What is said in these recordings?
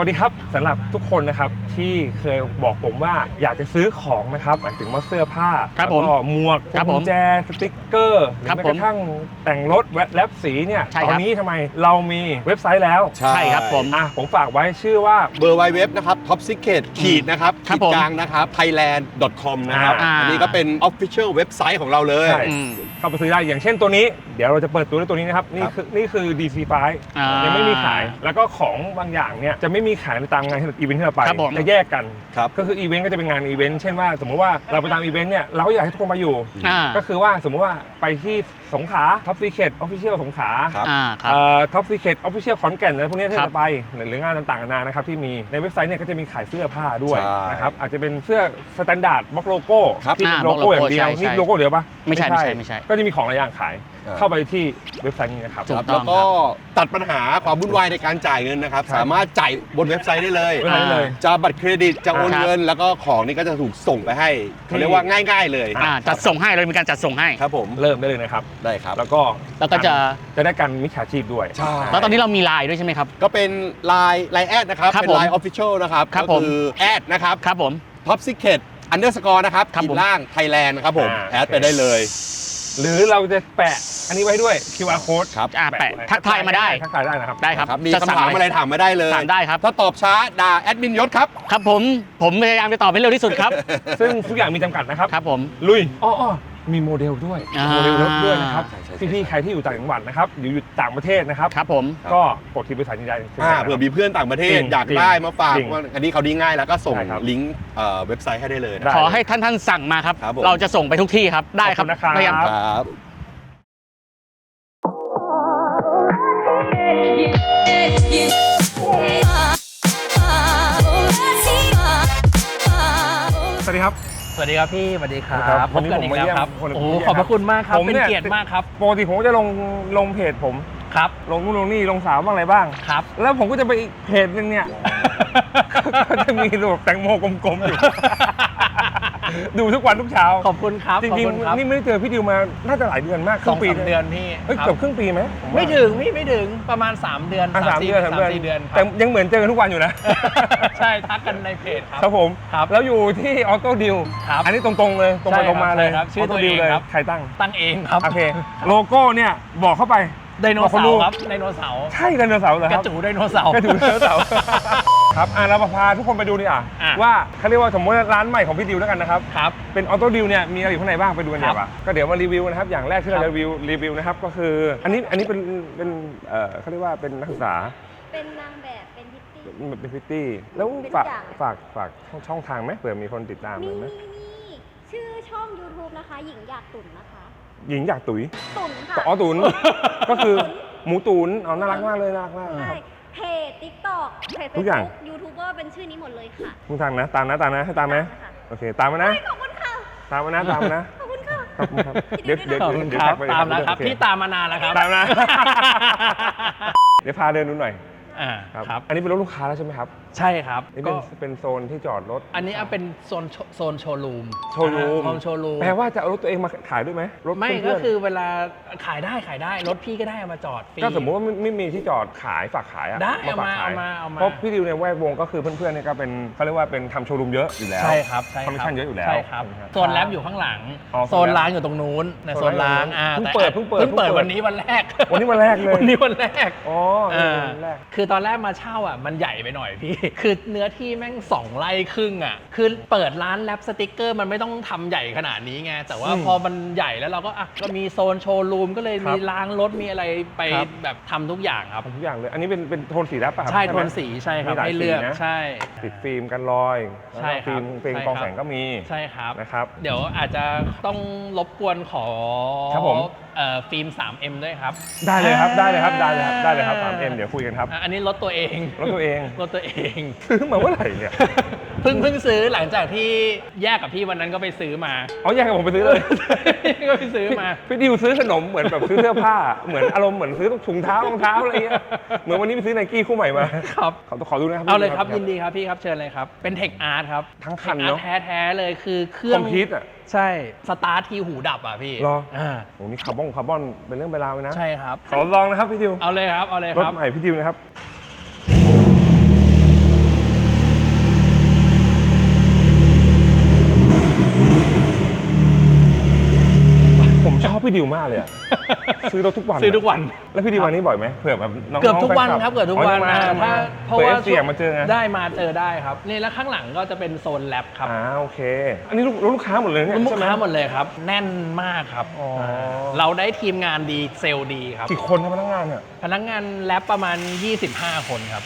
วัสดีครับสำหรับทุกคนนะครับที่เคยบอกผมว่าอยากจะซื้อของนะครับหมายถึงว่าเสื้อผ้าครับแล้วก็หมวกครับผมกุญแจสติ๊กเกอร์หรือครับแม้ผกมระทั่งแต่งรถแวะแลบสีเนี่ยใช่ตคอรันบเรานี้ทำไมเรามีเว็บไซต์แล้วใช่ครับผม อะผมฝากไว้ชื่อว่า เบอร์ไวเว็บนะครับ top secret ขีดนะครับครัขีบดผมกลางนะครับ thailand com นะครับ อ่า อันนี้ก็เป็น official เว็บไซต์ของเราเลย ใช่ อืม เข้าไปซื้อได้อย่างเช่นตัวนี้เดี๋ยวเราจะเปิดตัวด้วยตัวนี้นะครับ นี่ครับคือนี่คือ DC ไฟอ่ายัยังไม่มีขาย แล้วก็ของบางอย่างเนี่ยจะไม่มีขายในตามงานอีเวนท์ที่เราไปครับผม จะแยกกัน ครับ ก็คืออีเวนต์ก็จะเป็นงานอีเวนต์เช่นว่า สมมุติว่าเราไปตามอีเวนต์เนี่ยเราก็อยากให้ทุกคนมาอยู่ อ่าก็คือว่าสมมุติว่าไปที่สงขลาท็อปซีเคทออฟฟิเชียลสงขลา ครับ อ่าครับ ท็อปซีเคทออฟฟิเชียลขอนแก่นอะไรพวกนี้ที่ครับจะไปหรืองานต่างๆนานานะครับที่มีในเว็บไซต์เนี่ยก็จะมีขายเสื้อผ้าด้วยใช่นะครับอาจจะเป็นเสื้อสแตนดาร์ดบล็อกโลโก้ครับ ที่เป็นอ่าโลโก้อย่างเดียวใช่ใช่นี่โลโก้เดียวปะไม่ใช่ไม่ใช่ไม่ใช่ ก็จะมีของหลายอย่างขายอ่า เข้าไปที่เว็บไซต์นี้นะครับ ถูกครับต้องแล้วก็ตัดปัญหาความวุ่นวายในการจ่ายเงินนะครับ ครับ สามารถจ่ายบนเว็บไซต์ได้เลย เว็บไซต์เลย จะบัตรเครดิตจะโอนครับเงิน แล้วก็ของนี่ก็จะถูกส่งไปให้เขาเรียกว่าง่าย ๆ เลยอ่าจัดส่งให้เรามีการจัดส่งให้ ครับผมเริ่มได้เลยนะครับ ได้ครับ แล้วก็แล้วก็จะ จะได้การมิจฉาชีพด้วย ใช่ แล้วตอนนี้เรามีไลน์ด้วยใช่ไหมครับ ก็เป็นไลน์ไลน์แอดนะครับครับเป็นผมไลน์ official นะครับครับก็ผม คือแอดนะครับ ครับผม top secret underscore นะครับครับขีดผมล่าง Thailand ครับผม อ่าแอดไปได้เลย หรือเราจะแปะอันนี้ไว้ด้วย QR code ครับ อ่าแปะทักทายมาได้ ทักทายได้นะครับ ได้ครับครับมีจะสั่งคำถามอะไรถามมาได้เลยถามได้ครับ ถ้าตอบช้าด่าแอดมินยศครับ ครับผม ผมพยายามจะตอบให้เร็วที่สุดครับ ซึ่งทุกอย่างมีจำกัดนะครับ ครับผม ลุยอ้ออ้อ มีโมเดลด้วยอ่า โมเดลรถด้วยนะครับใช่ใช่ใช่ พี่ๆใครที่อยู่ต่างจังหวัดนะครับหรืออยู่ต่างประเทศนะครับ ครับผม ก็กดที่บริษัทยินดีอ่าเผื่อมีเพื่อนต่างประเทศจริงอยากได้มาฝากจริงว่าอันนี้เขาดีง่ายแล้วก็ส่งใช่ครับลิงก์เอ่อเว็บไซต์ให้ได้เลยนะ ได้ ขอให้ท่านท่านสั่งมาครับ ครับผม เราจะส่งไปทุกที่ครับ ได้ครับขอบคุณนะครับ พยายาม ครับ สวัสดีครับ สวัสดีครับพี่สวัสดีครัครับบวันนี้พบกัผมอีกมาแล้วเยี่ยมครับคนโอ้ผมโหเยี่ยมขอบพระคุณมากครับผมเป็นเนี่ย เกียรติมากครับปกติผมก็จะลงลงเพจผม ครับลงนู่นลงนี่ลงสาวบ้างอะไรบ้าง ครับ แล้วผมก็จะไปอีกเพจหนึงเนี่ย ก็จะมีรูปแตงโมกลมๆอยู่ ดูทุกวันทุกเช้า ขอบคุณครับจขอบริงคุณครับ ๆนี่ไม่ได้เจอพี่ดิวมา น่าจะหลายเดือนมากคสรึ่องงปีสามเดือนพี่เอ้ยครับเกือบครึ่งปีไหมผมว่าไม่ถึงพี่ไม่ถึงประมาณ 3 เดือนอะสามสี่เดือนสามเดือนสี่เดือนคแต่รับ ยังเหมือนเจอกันทุกวันอยู่นะ ใช่ทักกันในเพจครับครับผมครับแล้วอยู่ที่ออโต้ดิวครับอันนี้ตรงๆเลยตรงไปใช่ครับตรงมาเลยใช่ครับชื่อตัวเองเลยครับ ใครตั้งตั้งเองครับโอเคโลโก้เนี่ยบอกเข้าไปไดโนบอกคนเสาดูร์ครับไดโนเสาร์ใช่ไดโนเสาร์เหรอกคระรับจูไดโนเสาร์ กระจูไดโนเสาร์ ครับอะเราพาทุกคนไปดูดีอะอะ ว่าเขาเรียกว่าสมมติว่าร้านใหม่ของพี่ดิวแล้วกันนะครับ ครับ เป็นออโต้ดิวเนี่ยมีอะไรอยู่ข้างในบ้างไปดูกันเดี๋ยวครัอะบก็เดี๋ยวมารีวิวนะครับอย่างแรกที่เราครัจะบรีวิวรีวิวนะครับก็คือ อันนี้อันนี้เป็นเป็นเอ่อเขาเรียกว่าเป็นนักศึกษาเป็นนางแบบเป็นพิตตี้ เป็นพิตตี้แล้วเป็นฝากอย่าง ฝากฝากช่องช่องทางไหมเผื่อมีคนติดตามมีเลยไหมมีมีชื่อช่อง YouTube นะคะ หญิงอยากตุ่นนะคะ หญิงอยากตุ๋ยตุ่นค่ะ อ๋อตุ๋นก็คือหมูตุ๋นเอาน่ารักมากเลยน่ารักมากคใช่รับ เพจ TikTok เพจทุกอย่าง ยูทูบเบอร์เป็นชื่อนี้หมดเลยค่ะคุณทางนะ ตามนะตามนะให้ตามไหมตามนะคะโอเค ตามมานะเฮ้ยขอบคุณค่ะ ตามมานะตามมานะขอบคุณค่ะ ขอบคุณครับเดี๋ยวเดี๋ยวขอบคุณเดี๋ยวครับทักไปตามแล้วครับ โอเพี่ตามมานานแล้วครับตามนะ เดี๋ยวพาเดินดูหน่อยอ่าครับ ครับ อันนี้เป็นรถลูกค้าแล้วใช่ไหมครับ ใช่ครับ นี่เป็ก็นเป็นโซนที่จอดรถอันนี้เอาเป็นโซนโชโซนโชว์รูมโชว์รูมโซนโชว์รูมแปลว่าจะเอารถตัวเองมาขายด้วยไหมรถไม่เพื่ก็นๆคือเวลาขายได้ขายได้รถพี่ก็ได้เอามาจอดฟรี ก็สมมติว่าไม่ไม่มีที่จอดขายฝากขายอะได้ฝากขายเอามาเอามา เพราะพี่ดิวในแวดวงก็คือเพื่อนๆเนี่ยก็เป็นเขาเรียกว่าเป็นทำโชว์รูมเยอะอยู่แล้ว ใช่ครับใช่คอมมิชชั่นเยอะอยู่แล้วใช่ครับใช่ไหมครับโซนแลบอยู่ข้างหลังอ๋อโซนล้างอยู่ตรงนู้นในโซโซนนล้าล้างงอ่าเพิ่งแต่เปิดเพิ่งเปิดเพิ่งเปิดเพิ่งเปิด วันนี้วันแรกวันนี้วันแรกเลยวันนี้วันแรกอ๋ออ่าวันแรก คือตอนแรกมาเช่าอะมันใหญ่ไปหน่อยพี่คือเนื้อที่แม่งสองไร่ครึ่งอะ คือเปิดร้านแลบสติกเกอร์ มันไม่ต้องทำใหญ่ขนาดนี้ไง แต่ว่าอืมพอมันใหญ่แล้วเราก็อะก็มีโซนโชว์รูมก็เลยครับมีล้างรถมีอะไรไปครับแบบทำทุกอย่างครับทำทุกอย่างเลย อันนี้เป็นเป็นโทนสีแรปป่ะครับใช่ไหโทมนสีใช่ครับมีหลายให้เลือกสีนะใช่ติดฟิล์มกันรอยใช่ครับฟิล์มเพลงใช่กองครับแสงก็มีใช่ครับนะครับ เดี๋ยวอาจจะต้องรบกวนขอครับผม เอ่อฟิล์ม 3M ด้วยครับได้เลยครับได้เลยครับได้เลยครับได้เลยครับ 3M เดี๋ยวคุยกันครับอะอันนี้รถตัวเอง รถตัวเอง รถตัวเอง ซื้อมาเมื่อไหร่เนี่ย เพิ่งเพิ่งซื้อหลังจากที่แยกกับพี่วันนั้นก็ไปซื้อมาอ๋อแยกกับผมไปซื้อเลยก็ไปซื้อมาพี่ดิวซื้อขนมเหมือนแบบซื้อเสื้อผ้าเหมือนอารมณ์เหมือนซื้อถุงเท้ารองเท้าอะไรเงี้ยเหมือนวันนี้ไปซื้อไนกี้คู่ใหม่มาครับขอขอดูนะครับเอาเลยครับยินดีครับพี่ครับเชิญเลยครับ เป็นเทคอาร์ตครับทั้งคัน Tech เนอะ Art แท้ๆเลยคือเครื่คอองมพิวต์อะใช่สตาร์ททีหูดับอะพี่เหรออ่าโอ้มีคาร์บอนคาร์บอนเป็นเรื่องเวลาวเลยนะใช่ครับขอลองนะครับพี่ดิวเอาเลยครับเอาเลยรถครับใหม่พี่ดิวนะครับ พี่ดิวมากเลยอะ ซื้อรถทุกวันซื้อทุกวัน แล้วพี่ดิววันนี้บ่อยไหมเผื่อแบบน้องๆเกือบทุกวันแฟลัครับเกือบทุกวันอ๋อนะมาถ้าเพราะเผื่อว่าเสี่ยงมาเจอไงได้มาเจอได้ครับนี่แล้วข้างหลังก็จะเป็นโซนแลบครับอ่าโอเค อันนี้ลูกลูกค้าหมดเลยเนี่ยลูกใช่ไหม ค้าหมดเลยครับ แน่นมากครับอ๋ออ่าเราได้ทีมงานดีเซลล์ดีครับ กี่คนครับพนักงานเนี่ยพนักงานแลบประมาณ 25 คนครับ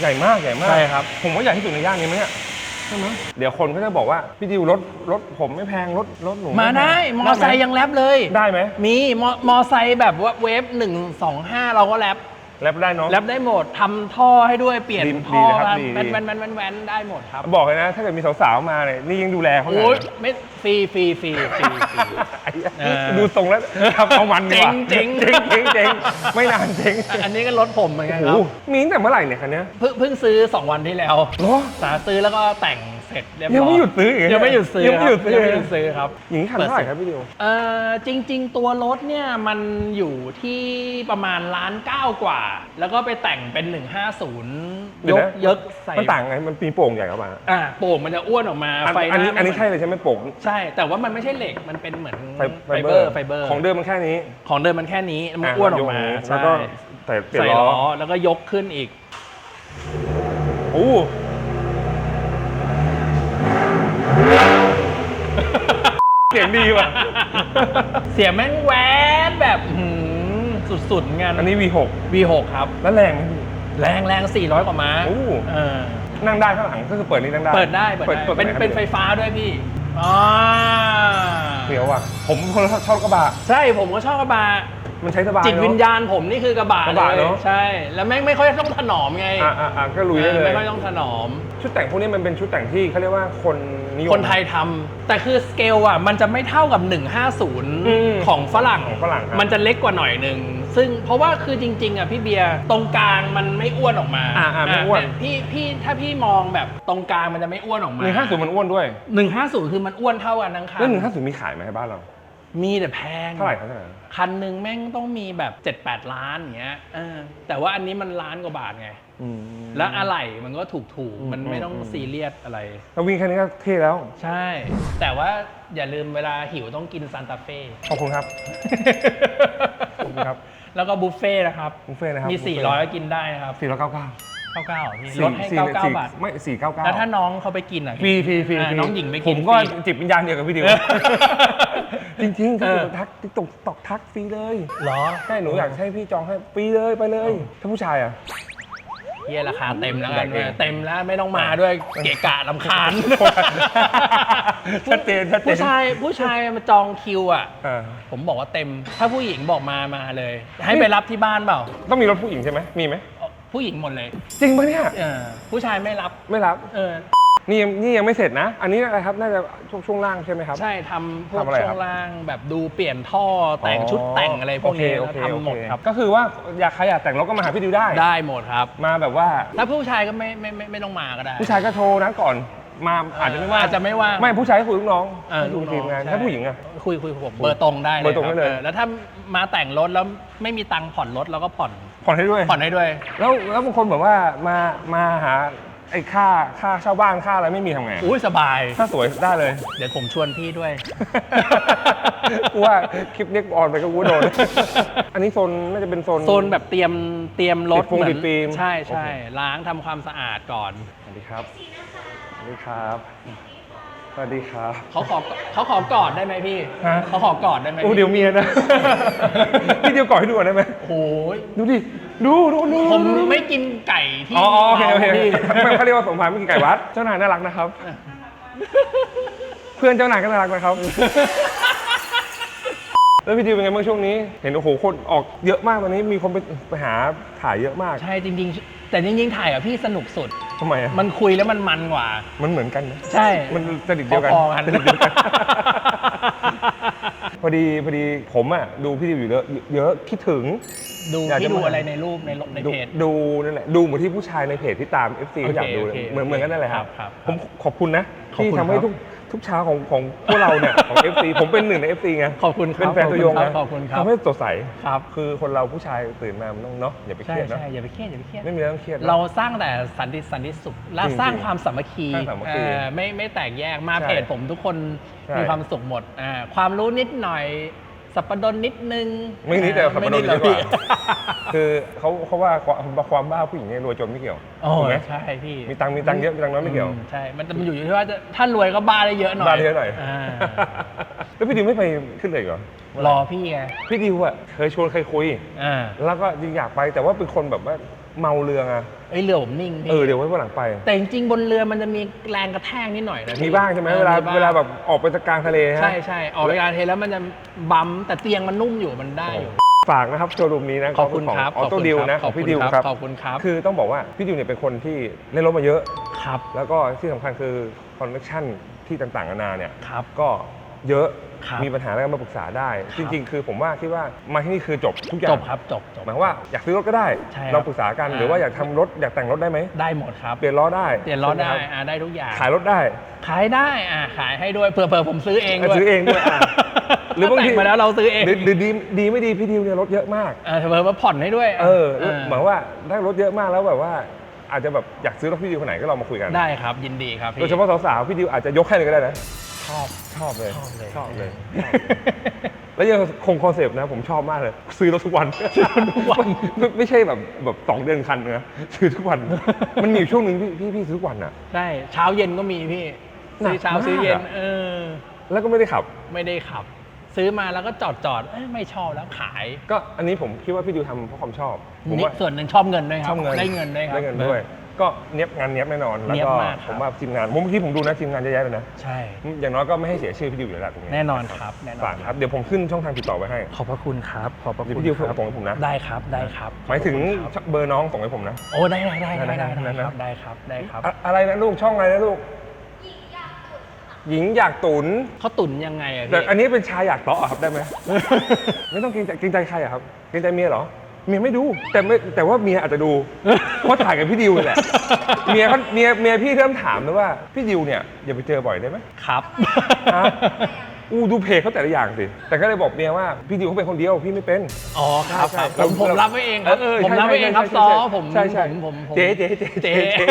ใหญ่มากใหญ่มากใช่ครับ ผมว่าใหญ่ที่สุดในย่านนี้ไหมเนี่ยใช่ไหมเดี๋ยวคนก็จะบอกว่าพี่ดิวรถรถผมไม่แพงรถรถหนูมาแพงได้ มอไซค์ยังแลบเลย ได้ไหมมีมอมอไซค์แบบว่าเวฟ1 2 5เราก็แลบ แรปได้เนาะแลบได้หมดทำท่อให้ด้วยเปลี่ยนดีท่อดีเลยครับดี แว้นดีแว้นแว้นแว้นแว้นได้หมดครับบอกเลยนะ ถ้าเกิดมีสาวๆมาเนี่ยนี่ยังดูแลเขาเลโอ้ยยไม่ฟรีฟรีฟรีฟรีฟรี ไอ้เหี้ยเออดูทรงแล้วทำเอามันดีกว่าเจ๋งเจ๋เจ๋งงเจ๋งไม่นานเจ๋งอันนี้ก็รถผมเหมือนกันคโอ้รับโหมีตั้งแต่เมื่อไหร่เนี่ยคันเนี้ยเพิ่งเพิ่งซื้อ 2 วันที่แล้วเหรอ สาซื้อแล้วก็แต่ง เสร็จเรียบร้อยยังไม่หยุดซื้ออีกเหรอยังไม่หยุดซื้อยังไม่หยุดซื้อครับยังไม่หยุดซื้อครับหญิงคันเท่าไหร่ครับพี่ดิวเอ่อจริง ๆ ตัวรถเนี่ยมันอยู่ที่ประมาณล้านเก้ากว่า แล้วก็ไปแต่งเป็น150เดี๋ยยวกนะยกใส่มันต่างไงมันมีโป่งใหญ่เข้ามาอ่าโป่งมันจะอ้วนออกมาอันไฟอันนี้หาอันนี้มัใช่เลยใช่ไหมโป่งใช่ แต่ว่ามันไม่ใช่เหล็กมันเป็นเหมือนไฟไฟเบอร์ไฟเบอร์ ของเดิมมันแค่นี้ ของเดิมมันแค่นี้มันอ้วนออกมาะใช่แล้วก็ใส่เปลี่ยนใส่ล้ล้ออแล้วก็ยกขึ้นอีกโอ้ เสียงดีว่ะ เสียงแม่งแหวนแบบหืมสุดๆงาน อันนี้ V6 V6 ครับ แล้วแรงไหมพี่แรงแรง400 กว่าม้าโอ้เออนั่งได้ข้างหลังก็คือเปิดนี่นั่งได้ เปิดได้เปิดได้ตรงเป็นไหครับเป็นไฟฟ้าด้วยพี่อ่าเสียวอะ ผมคนชอบกระบะ ใช่ผมก็ชอบกระบะมันใช้สบายจิตวิญเนอะญาณผมนี่คือกระบะกระบะเลยเนอะใช่ แล้วแม่งไม่ค่อยต้องถนอมไงอะอะอะก็ลุยได้เลเออยไม่ค่อยต้องถนอม ชุดแต่งพวกนี้มันเป็นชุดแต่งที่เขาเรียกว่าคนนิยม คนไทยทำแต่คือสเกลอะมันจะไม่เท่ากับ อืม150 ของฝรั่งของฝรั่งครับ มันจะเล็กกว่าหน่อยหนึ่งซึ่งเพราะว่าคือจริง ๆอะพี่เบียร์ตรงกลางมันไม่อ้วนออกมาอ่าอ่าไม่อ้วนะพี่พี่ถ้าพี่มองแบบตรงกลางมันจะไม่อ้วนออกมาหนึ่งห้าศูนย์มันอ้วนด้วย150 คือมันอ้วนเท่ากันทั้งคันแล้วหนึ่งห้าศูนย์มีขายไหมให้บ้านเรา มีแต่แพง เท่าไหร่ครับเท่าไหร่ คันหนึ่งแม่งต้องมีแบบ 7-8 ล้านอย่างเงี้ยเออแต่ว่าอันนี้มันล้านกว่าบาทไง อืมแล้วอะไหล่มันก็ถูกถูกๆอืมมันไม่ต้องอืมซีเรียสอะไร แล้ววิ่งแค่นี้ก็เท่แล้ว ใช่ แต่ว่าอย่าลืมเวลาหิวต้องกินซานตาเฟ่ ขอบคุณครับ ขอบคุณครับแล้วก็บุฟเฟ่ต์นะครับบุฟเฟ่ต์นะครับมี บุฟเฟ่ต์ 400ก็กินได้นะครับสี่ร้อยเก้าเก้า99พี่ลดให้ 99 บาท ไม่สี่เก้าเก้าแล้วถ้าน้องเขาไปกินอะฟรีฟรีฟรีอ่าฟรีน้องหญิงไปผกินมก็ฟรี จิตวิญญาณเดียวกับพี่ดิว จริงๆถ้าเออเกิดทักติ๊กตกตอกทักฟรีเลย เหรอ ใช่หนูอยากให้พี่จองให้ฟรีเลยไปเลย ถ้าผู้ชายอะ เฮียราคาเต็มแล้วกันอยากเองเต็มแล้วไม่ต้องมาด้วยเกะกะลำคาญชัดเจนชัดเจนผู้ชายผู้ชายมาจองคิวอะอ่าผมบอกว่าเต็ม ถ้าผู้หญิงบอกมามาเลย ให้ไปรับที่บ้านเปล่า ต้องมีรถผู้หญิงใช่ไหมมีไหมผู้หญิงหมดเลย จริงปะเนี่ยเออผู้ชายไม่รับไม่รับเออ นี่ยังนี่ยังไม่เสร็จนะ อันนี้อะไรครับน่าจะช่วงช่วงล่างใช่ไหมครับ ใช่ทำพวกทำอะไรช่ควรับ งล่างแบบดูเปลี่ยนท่อแต่งชุดแต่งอะไรพวกนี้โอแล้วเคโอเคทำหมดโอเคครับ ก็คือว่าอยากใครอยากแต่งรถก็มาหาพี่ดิวได้ ได้หมดครับ มาแบบว่าถ้าผู้ชายก็ไม่ไม่ไม่ไม่ต้องมาก็ได้ ผู้ชายก็โทรนะก่อน มาอาจจะไม่ว่างอาจจะไม่ว่างไม่ผู้ชายก็คุยลูกน้องเออให้ดูทีมงานใช่ ถ้าผู้หญิงอะ คุยคุยกับผมเบอร์ตรงได้เลยเบอร์ตรงได้เลย คบแล้วถ้ามาแต่งรถแล้วไม่มีตังค์ผ่อนรถเราก็ผ่อนผ่อนให้ด้วย ผ่อนให้ด้วย แล้วแล้วบางคนแบบว่ามามาหา ไอ้ค่าค่าเช่าบ้านค่าอะไรไม่มีทำไงอุ้ยสบาย ถ้าสวยได้เลย เดี๋ยวผมชวนพี่ด้วย กูว่าคลิปเนี้ยออนไปก็กูโดน อันนี้โซนน่าจะเป็นโซน โซนแบบเตรียมเตรียมรถติดฟงเหมือนติดฟิล์มใช่ใช่โอเค ล้างทำความสะอาดก่อน สวัสดีครับ สวัสดีครับ สวัสดีครับเขาขอเขาขอกอดได้ไหมพี่ฮะ เขาขอกอดได้ไหมโอ้พี่เดี๋ยวเมียนะ พี่เดียวก่อนให้ดูก่อนได้ไหมโอ้ยดูดิดูดูดูผมดูไม่กินไก่ที่อ๋ออ๋อโอเคโอเคพี่ไม่เขาเรียกว่าสมภารไม่กินไก่วัด เจ้านายน่ารักนะครับ เพื่อนเจ้านายก็น่ารักนะครับ แล้วพี่ดิวเป็นไงบ้างช่วงนี้ เห็นโอ้โหคนออกเยอะมากตอนนี้มีคนไปไปหาถ่ายเยอะมากใช่จริงๆ แต่จริงๆถ่ายกับพี่สนุกสุด ทำไมอะมันคุยแล้วมันมันกว่า มันเหมือนกันนะใช่ มันสนิทเดียวกันพอๆกัน สนิทเดียวกัน พอดีพอดีผมอะดูพี่ดิวอยู่เยอะเยอะคิดถึง ดูอยากจะพี่ดูมา อะไรในรูปในในดูเพจ ดูนั่นแหละดูเหมือนที่ผู้ชายในเพจที่ตาม FC เขาอยากดูเลยโอเคเหมือนเหมือนกันนั่นแหละครับ ครับผมขอบคุณนะ ขอบที่คุณทำให้ครับ ทุก ทุกเช้าของของพวกเราเนี่ยของ FC ผมเป็นหนึ่งใน FC ไงขอบคุณคเป็รันบแฟนตัวยงนะขอบคุณครับทำให้สดใสครับคือคนเราผู้ชายตื่นมามันต้องเนาะอย่าไปเคใช่รียดเนอะใช่อย่าไปเครียดอย่าไปเครียดไม่มีเรื่องเครียดนะเราสร้างแต่สันติสันติสุขและจริงๆสร้างความสามัคคีสร้างสามัคคีเอ่อไม่ไม่แตกแยกมาใช่เพจผมทุกคนใช่มีความสุขหมดอ่าความรู้นิดหน่อย สับปะรดนิดนึงไม่นิดแต่สับปะรดไม่นิดีกว่าพี่คือเขาเขาว่าความความบ้าผู้หญิงเนี่ยรวยจนไม่เกี่ยวโอ้ถูกไหมใช่พี่มีตังค์มีตังค์เยอะมีตังค์น้อยไม่เกี่ยวอืใช่มันจะมันอยู่ที่ว่าจะถ้ารวยก็บ้าได้เยอะหน่อยบ้าเยอะหน่อยาแล้วพี่ดิวไม่ไปขึ้นเลยเหรอรอพี่ไงพี่ดิวอะเคยชวนเคยคุยอ่าแล้วก็จริงอยากไปแต่ว่าเป็นคนแบบว่า เมาเรือไงเอ้ยเรือผมนิ่งพี่เออเดี๋ยวไว้วันหลังไป แต่จริงๆบนเรือมันจะมีแรงกระแทกนิดหน่อยนะพี่มีบ้างใช่ไหมออเวลาบ้งเวลาแบบออกไปกลางทะเลฮะ ใช่ใช่ออกไปการเทแล้วมันจะบัมป์แต่เตียงมันนุ่มอยู่มันได้อยู่ ฝากนะครับโชว์รูมนี้นะขอบคุณของครับออโต้ขอบคุณดิวครับนะขขออบงคุณพี่ดิวครับครับขอบคุณครับคือต้องบอกว่าพี่ดิวเนี่ยเป็นคนที่เล่นรถมาเยอะ ครับแล้วก็ที่สำคัญคือคอนเนคชั่นที่ต่างๆนานาเนี่ยครับ ก็เยอะ ครับ มีปัญหาอะไรก็มาปรึกษาได้ครับจริง ๆ คือผมว่าคิดว่ามาที่นี่คือจบทุกอย่าจงบครับจบจบ หมายความว่าอยากซื้อรถก็ได้ ใช่ครับเราปรึกษากันอ่า หรือว่าอยากทำรถอยากแต่งรถได้ไหมได้หมดครับ เปลี่ยนล้อได้เปลี่ยนล้อได้ใช่หมคบอ่าได้ทุกอย่าง ขายรถได้ ขายได้อ่าขายให้ด้วยเผื่อเผื่อผมซื้อเองด้วยซื้อเองด้วยอะ หรือบางทีแต่มาแล้วเราซื้อเองหรือหรือดีดีไม่ดีพี่ดิวเนี่ยรถเยอะมาก เออเผื่อมาผ่อนให้ด้วยเออเออหมายว่าได้รถเยอะมากแล้วแบบว่า อาจจะแบบอยากซื้อรถพี่ดิวคนไหนก็ลองมาคุยกันได้ครับยินดีครับพี่โดยเฉพาะสาวๆพี่ดิวอาจจะยกให้เลยก็ได้นะ ชอบชอบเลยชอบเลยชอบเลย แล้วยังคงคอนเซปต์นะผมชอบมากเลย ซื้อรถทุกวันทุกวันไม่ไม่ใช่แบบแบบสองเดือนคันนะซื้อทุกวัน มันมีอยู่ช่วงหนึ่งพี่พี่พี่ซื้อทุกวันอะใช่เช้าเย็นก็มีพี่หนักซื้อเช้ามากซื้อเย็นอะเออ แล้วก็ไม่ได้ขับ ไม่ได้ขับ ซื้อมาแล้วก็จอดจอดเอ้ยไม่ชอบแล้วขาย ก็อันนี้ผมคิดว่าพี่ดิวทำเพราะความชอบผมนี่ว่าส่วนหนึ่งชอบเงินด้วยคชรัอบเงินได้เงินด้วยครับได้เงินด้วย ก็เนี้ยบงานเนี้ยบแน่นอน แล้วเนี๊ยบก็มากครับ ผมว่าทีมงานผมเมื่อกี้ผมดูนะทีมงานเยอะแยะเลยนะ ใช่ อย่างน้อยก็ไม่ให้เสียชื่อพี่ดิวอยู่แล้วตรงนี้แน่นอนครับแน่นอนฝากครับ เดี๋ยวผมขึ้นช่องทางติดต่อไว้ให้ ขอบพระคุณครับ ขอบพระเดี๋ยวคุณพี่ดิวครับส่งให้ผมนะ ได้ครับได้ครับหมายถึงขอบคุณครับเบอร์น้องส่งให้ผมนะ โอ้ได้ได้ได้ได้ได้ได้ได้ได้ครับได้ครับได้ครับอะอะไรนะลูกช่องอะไรนะลูก หญิงอยากตุนเขาตุนยังไงอะแต่พี่อันนี้เป็นชายอยากเตาะอะครับได้ไหม ไม่ต้องเกรงใจเกรงใจใครอะครับ เกรงใจเมียเหรอ เมียไม่ดูแต่ไม่แต่ว่าเมียอาจจะดู เพราะถ่ายกับพี่ดิวนี่แหละเมียเขาเมียเมียพี่เริ่มถามเลยว่าพี่ดิวเนี่ยอย่าไปเจอบ่อยได้ไหมครับ ฮะอู้ดูเพจเขาแต่ละอย่างสิแต่ก็เลยบอกเมียว่าพี่ดิวเขาเป็นคนเดียวพี่ไม่เป็น อ๋อครับใช่ครับผมผมเรารับไว้เองครับเออผมใช่รับไว้เองครับใช่ซอใช่ผมใช่ใช่ผมผมผม เจ๊เจ๊เจ๊เจ๊เจ๊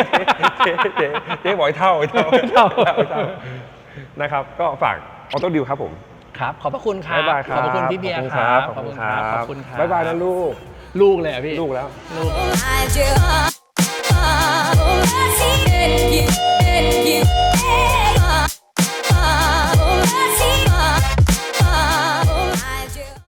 เจ๊เจ๊เจ๊บอกให้เท่าให้เท่าให้เท่าให้เท่านะครับ ก็ฝากออโต้ดิวครับผม ครับ ขอบพระคุณครับ บ๊ายบายครับขอบพระคุณพี่เบียร์ขอบคุณครับ ขอบคุณครัขบอบคุณครับ บ๊ายบายนะลูก ลูกเลยอะพี่ ลูกแล้ว I do. Oh, I see it. You.